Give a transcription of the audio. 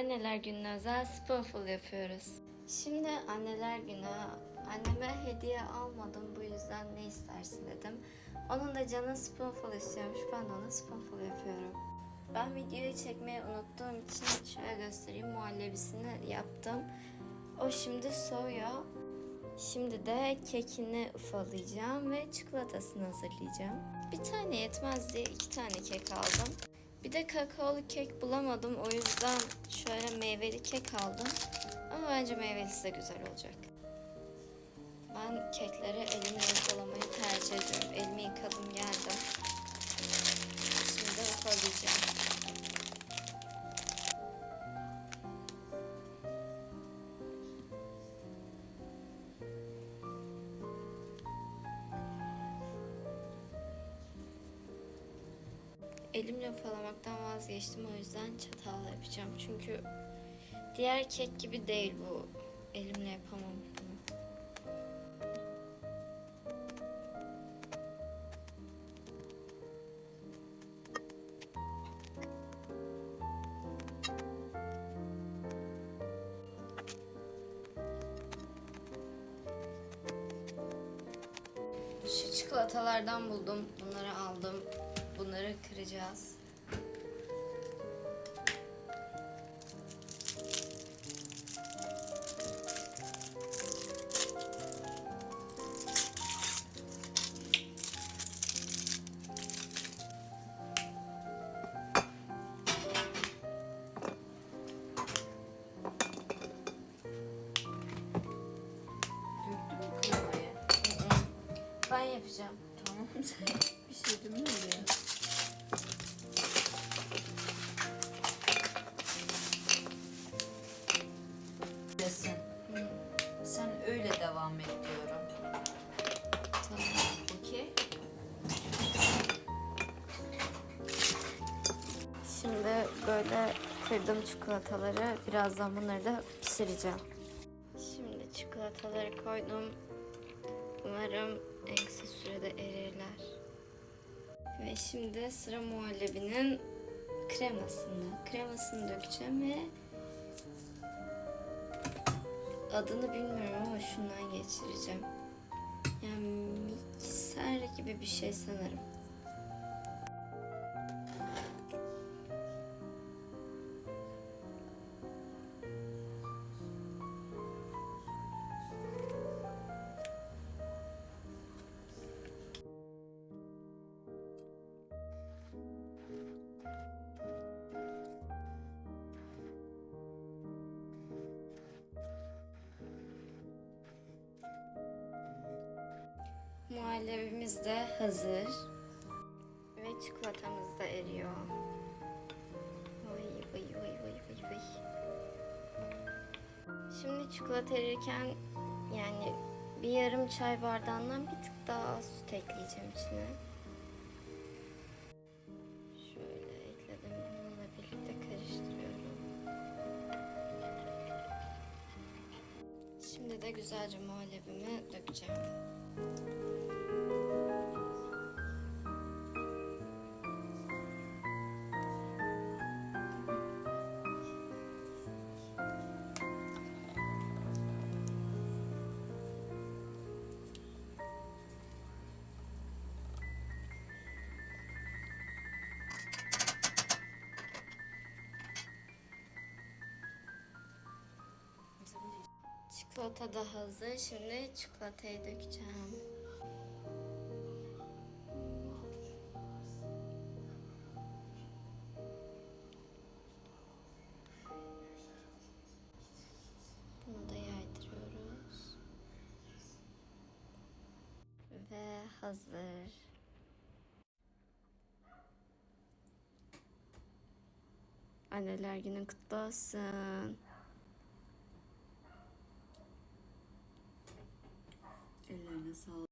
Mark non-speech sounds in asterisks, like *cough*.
Anneler gününe özel spoonful yapıyoruz. Şimdi anneler günü anneme hediye almadım bu yüzden ne istersin dedim. Onun da canı spoonful istiyormuş ben de ona spoonful yapıyorum. Ben videoyu çekmeyi unuttuğum için şöyle göstereyim muhallebisini yaptım. O şimdi soğuyor. Şimdi de kekini ufalayacağım ve çikolatasını hazırlayacağım. Bir tane yetmez diye iki tane kek aldım. Bir de kakaolu kek bulamadım. O yüzden şöyle meyveli kek aldım. Ama bence meyvelisi de güzel olacak. Ben kekleri elimle ufalamayı tercih ediyorum. Elimi yıkadım geldim. Şimdi ufalayacağım. Elimle ufalamaktan vazgeçtim o yüzden çatalla yapacağım. Çünkü diğer kek gibi değil bu. Elimle yapamam bunu. Şu çikolatalardan buldum. Bunları aldım. Bunları kıracağız. Ben yapacağım. Tamam sen *laughs* bir şey değil mi oraya? Desin. Hı, Sen öyle devam et diyorum. tamam. Okey? Şimdi böyle kırdım çikolataları. Birazdan bunları da pişireceğim. Şimdi çikolataları koydum. Umarım en kısa sürede erirler. Ve şimdi sıra muhallebinin kremasında. Kremasını dökeceğim ve adını bilmiyorum ama şundan geçireceğim. Yani mikser gibi bir şey sanırım. Muhallebimiz de hazır. Ve çikolatamız da eriyor. Vay vay vay vay vay vay. Şimdi çikolata erirken yani bir yarım çay bardağından bir tık daha az süt ekleyeceğim içine. Şöyle ekledim. Bununla birlikte karıştırıyorum. Şimdi de güzelce muhallebimi dökeceğim. Çikolata da hazır. Şimdi çikolatayı dökeceğim. Bunu da yaydırıyoruz. Ve hazır. Anneler günün kutlu olsun. us all